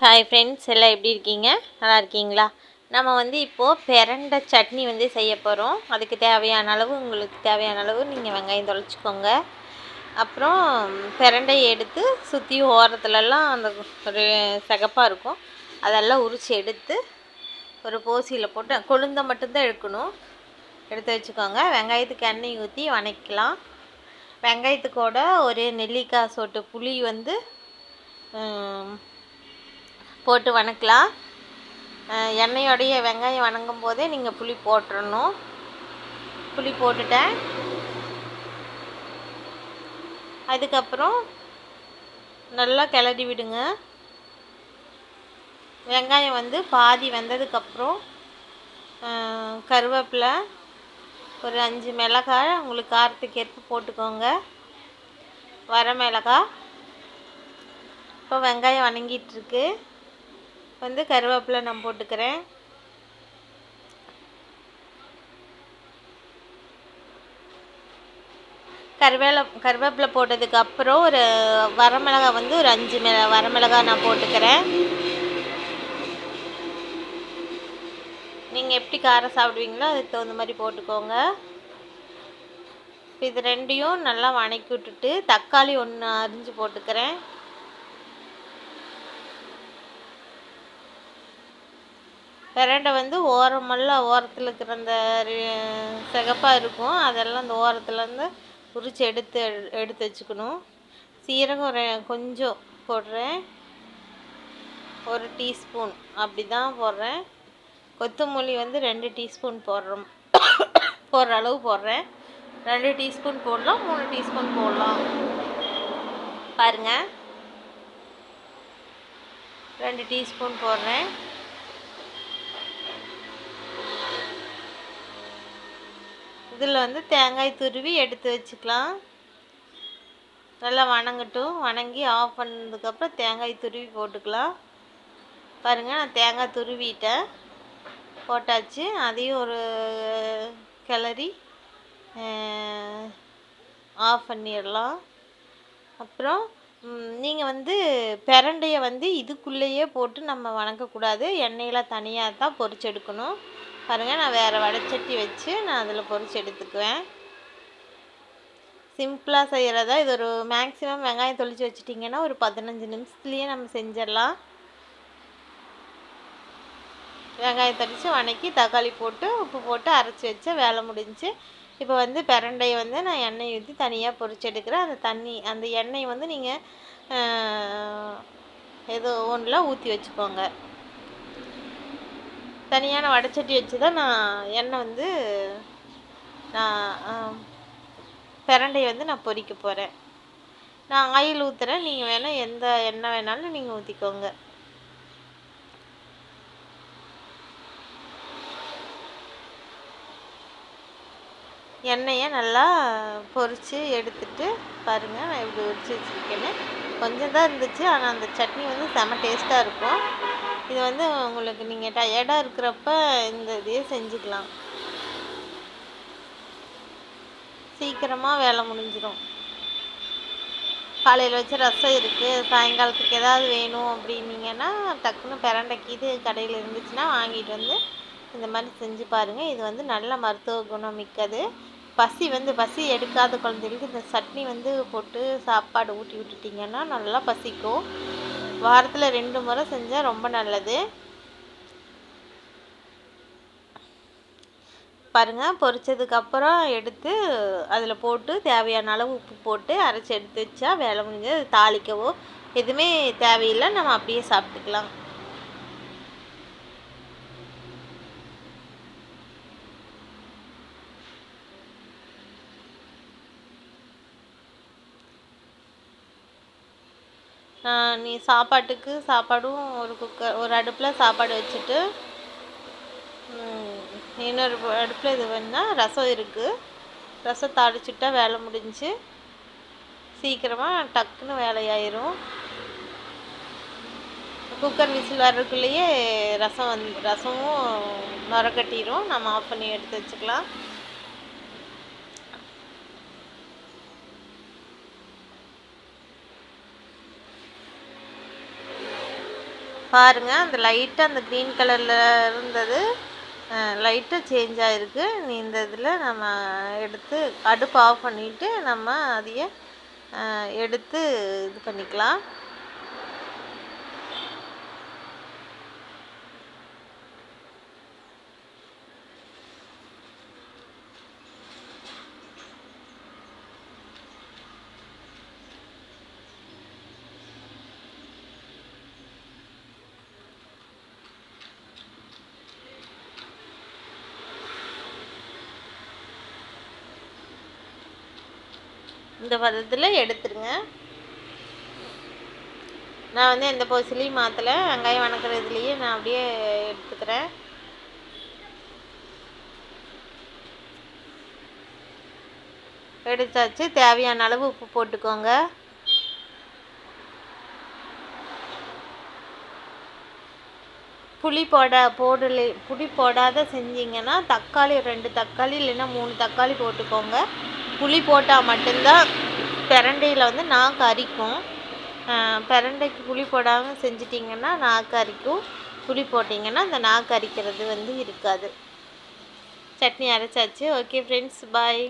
Hi friends எல்லாம் எப்படி இருக்கீங்க? நல்லா இருக்கீங்களா? நம்ம வந்து இப்போது பெரண்டை சட்னி வந்து செய்ய போகிறோம் அதுக்கு தேவையான அளவு உங்களுக்கு தேவையான அளவு நீங்கள் வெங்காயம் தொலைச்சிக்கோங்க. அப்புறம் பெரண்டை எடுத்து சுற்றி ஓரத்துலலாம் அந்த ஒரு சகப்பாக இருக்கும். அதெல்லாம் உரித்து எடுத்து ஒரு போசியில் போட்டு கொழுந்த மட்டும்தான் எடுக்கணும். எடுத்து வச்சுக்கோங்க. வெங்காயத்துக்கு எண்ணெய் ஊற்றி வணக்கலாம் வெங்காயத்துக்கோட ஒரு நெல்லிக்காய் சொட்டு புளி வந்து போட்டு வணக்கலாம். எண்ணெயோடைய வெங்காயம் வணங்கும் போதே நீங்கள் புளி போட்டுடணும் புளி போட்டுட்டேன். அதுக்கப்புறம் நல்லா கிளறி விடுங்க. வெங்காயம் வந்து பாதி வெந்ததுக்கப்புறம் கருவேப்பிலை ஒரு அஞ்சு மிளகாய் உங்களுக்கு காரத்துக்கு ஏற்ப போட்டுக்கோங்க. வர மிளகாய். இப்போ வெங்காயம் வணங்கிட்டுருக்கு வந்து கருவேப்பிலை நான் போட்டுக்கிறேன். கருவேல கருவேப்பிலை போட்டதுக்கு அப்புறம் ஒரு வரமிளகா வந்து ஒரு அஞ்சு மிள வரமிளகா நான் போட்டுக்கிறேன். நீங்கள் எப்படி காரம் சாப்பிடுவீங்களோ அதுக்கு தகுந்த மாதிரி போட்டுக்கோங்க. இது ரெண்டையும் நல்லா வணக்கி விட்டுட்டு தக்காளி ஒன்று அரிஞ்சு போட்டுக்கிறேன். பிரண்டை வந்து ஓரமெல்லாம் ஓரத்தில் இருக்கிற அந்த சிகப்பாக இருக்கும். அதெல்லாம் அந்த ஓரத்துலேருந்து உரித்து எடுத்து எடுத்து வச்சுக்கணும். சீரகம் கொஞ்சம் போடுறேன். ஒரு டீஸ்பூன் அப்படி தான் போடுறேன். கொத்தமல்லி வந்து ரெண்டு டீஸ்பூன் போடுறோம். போடுற அளவு போடுறேன். ரெண்டு டீஸ்பூன் போடலாம் மூணு டீஸ்பூன் போடலாம். பாருங்கள் ரெண்டு டீஸ்பூன் போடுறேன். இதில் வந்து தேங்காய் துருவி எடுத்து வச்சுக்கலாம். நல்லா வணங்கட்டும். வணங்கி ஆஃப் பண்ணதுக்கப்புறம் தேங்காய் துருவி போட்டுக்கலாம். பாருங்கள் நான் தேங்காய் துருவிட்டேன். போட்டாச்சு. அதையும் ஒரு கிளறி ஆஃப் பண்ணிடலாம். அப்புறம் நீங்கள் வந்து பிரண்டையை வந்து இதுக்குள்ளேயே போட்டு நம்ம வணக்கக்கூடாது எண்ணெயில் தனியாக தான் பொரிச்செடுக்கணும் பாருங்கள் நான் வேறு வடைச்சட்டி வச்சு நான் அதில் பொறிச்சு எடுத்துக்குவேன். சிம்பிளாக செய்கிறதா இது ஒரு மேக்ஸிமம் வெங்காயம் தொளிச்சு வச்சிட்டிங்கன்னா ஒரு பதினஞ்சு நிமிஷத்துலேயே நம்ம செஞ்சிடலாம். வெங்காயம் தொளித்து வணக்கி தக்காளி போட்டு உப்பு போட்டு அரைச்சி வச்சு வேலை முடிஞ்சு. இப்போ வந்து பிரண்டையை வந்து நான் எண்ணெய் ஊற்றி தனியாக பொறிச்சு எடுக்கிறேன். அந்த தண்ணி அந்த எண்ணெய் வந்து நீங்கள் ஏதோ ஒன்றில் ஊற்றி வச்சுக்கோங்க. தனியான வடைச்சட்டி வச்சு தான் நான் எண்ணெய் வந்து நான் பிரண்டையை வந்து நான் பொறிக்க போகிறேன் நான் ஆயில் ஊற்றுறேன் நீங்கள் வேணால் எந்த எண்ணெய் வேணாலும் நீங்கள் ஊற்றிக்கோங்க எண்ணெயை நல்லா பொரித்து எடுத்துட்டு பாருங்கள் நான் இப்படி உரிச்சு வச்சுருக்கேன்னு கொஞ்சம் தான் இருந்துச்சு. ஆனால் அந்த சட்னி வந்து செம டேஸ்ட்டாக இருக்கும். இது வந்து உங்களுக்கு நீங்கள் டயர்டாக இருக்கிறப்ப இந்த இதையே செஞ்சுக்கலாம். சீக்கிரமாக வேலை முடிஞ்சிடும் காலையில் வச்ச ரசம் இருக்குது சாயங்காலத்துக்கு ஏதாவது வேணும் அப்படின்னீங்கன்னா டக்குன்னு பிரண்டைக்கு இது கடையில் இருந்துச்சுன்னா வாங்கிட்டு வந்து இந்த மாதிரி செஞ்சு பாருங்கள் இது வந்து நல்ல மருத்துவ குணம் மிக்கது. பசி வந்து பசி எடுக்காத குழந்தைகளுக்கு இந்த சட்னி வந்து போட்டு சாப்பாடு ஊட்டி விட்டுட்டிங்கன்னா நல்லா பசிக்கும். வாரத்தில் ரெண்டு முறை செஞ்சால் ரொம்ப நல்லது. பாருங்கள் பொரிச்சதுக்கப்புறம் எடுத்து அதில் போட்டு தேவையான அளவு உப்பு போட்டு அரைச்சி எடுத்து வச்சா வேலை முடிஞ்சது. தாளிக்கவோ எதுவுமே தேவையில்லை. நம்ம அப்படியே சாப்பிட்டுக்கலாம். நீ சாப்பாட்டுக்கு சாப்பாடும் ஒரு குக்கர் ஒரு அடுப்பில் சாப்பாடு வச்சுட்டு இன்னொரு அடுப்பில் இது வேணால் ரசம் இருக்குது ரசம் தாளிச்சுட்டா வேலை முடிஞ்சு சீக்கிரமாக டக்குன்னு வேலையாயிரும். குக்கர் விசில் வர்றதுக்குள்ளேயே ரசம் வந்து ரசமும் நுரக்கட்டிடும் நம்ம ஆஃப் பண்ணி எடுத்து வச்சுக்கலாம். பாருங்கள் அந்த லைட்டாக அந்த க்ரீன் கலரில் இருந்தது. லைட்டாக சேஞ்ச் ஆகிருக்கு இந்த இதில் நம்ம எடுத்து அடுப்பு ஆஃப் பண்ணிவிட்டு நம்ம அதையே எடுத்து இது பண்ணிக்கலாம். இந்த பதத்தில் எடுத்துருங்க. நான் வந்து எந்த பொசிலையும் மாற்றலை வெங்காயம் வணக்கிறதுலேயே நான் அப்படியே எடுத்துக்கிறேன். எடுத்தாச்சு. தேவையான அளவு உப்பு போட்டுக்கோங்க. புளி போட போடல புளி போடாத செஞ்சிங்கன்னா தக்காளி ரெண்டு தக்காளி இல்லைன்னா மூணு தக்காளி போட்டுக்கோங்க. புளி போட்டால் மட்டும்தான் பிரண்டையில் வந்து நாக்கு அரிக்கும் பிரண்டைக்கு புளி போடாமல் செஞ்சிட்டிங்கன்னா நாக்கு அரிக்கும் புளி போட்டிங்கன்னா அந்த நாக்கு அரிக்கிறது வந்து இருக்காது. சட்னி அரைச்சாச்சு. Okay friends bye